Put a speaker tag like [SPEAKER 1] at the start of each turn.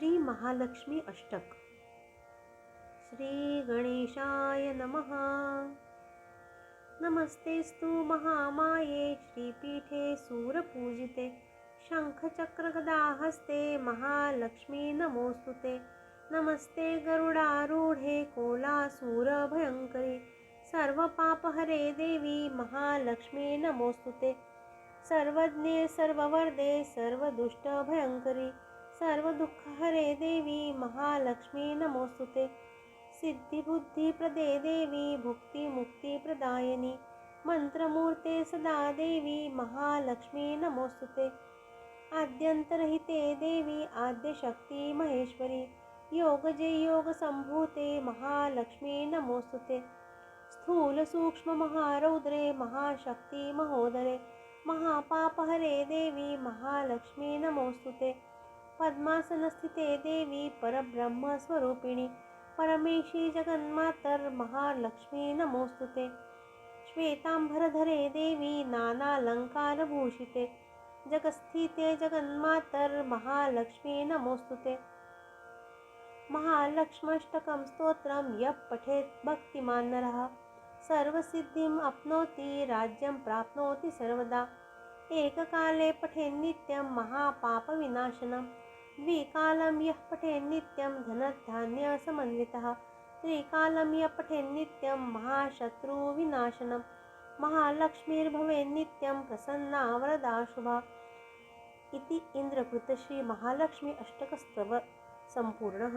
[SPEAKER 1] महालक्ष्मी अष्टक. श्री गणेशाय नमः. नमस्तेस्तु महामाये श्रीपीठे सूरपूजिते शङ्खचक्रगदाहस्ते महालक्ष्मी नमोऽस्तु ते नमस्ते गरुडारूढे कोलासूरभयङ्करे सर्वपापहरे देवी महालक्ष्मी नमोऽस्तु ते सर्वज्ञे सर्ववर्धे सर्वदुष्टभयङ्करी सर्वदुःखहरे देवी महालक्ष्मी नमोऽस्तु ते सिद्धिबुद्धिप्रदे देवी भुक्तिमुक्तिप्रदायिनी मन्त्रमूर्ते सदा देवी, महालक्ष्मी नमोऽस्तु ते आद्यन्तरहिते देवी, आद्यशक्ति महेश्वरी। योगजे योगसम्भूते महालक्ष्मी नमोऽस्तु ते स्थूलसूक्ष्ममहारौद्रे महाशक्ति महोदरे। महापापहरे देवी, महालक्ष्मी नमोऽस्तु ते पद्मासनस्थिते देवी परब्रह्मस्वरूपिणी। परमेशी जगन्मातर महालक्ष्मी नमोस्तुते। श्वेतांबरधरे श्वेताम्बरधरे देवी नानालङ्कारभूषिते जगस्थिते जगन्मातर महालक्ष्मी नमोस्तुते। महालक्ष्मष्टकं स्तोत्रं यः पठेत् भक्तिमान् नरः। सर्वसिद्धिम् अप्नोति राज्यं प्राप्नोति सर्वदा। एककाले पठेन्नित्यं महापापविनाशनं। द्विकालं यः पठेन्नित्यं धनधान्यसमन्वितः त्रिकालं यः पठेन्नित्यं महाशत्रुविनाशनं महालक्ष्मीर्भवेन्नित्यं प्रसन्ना वरदा शुभा। इति इन्द्रकृतश्रीमहालक्ष्मी अष्टकस्तव सम्पूर्णः।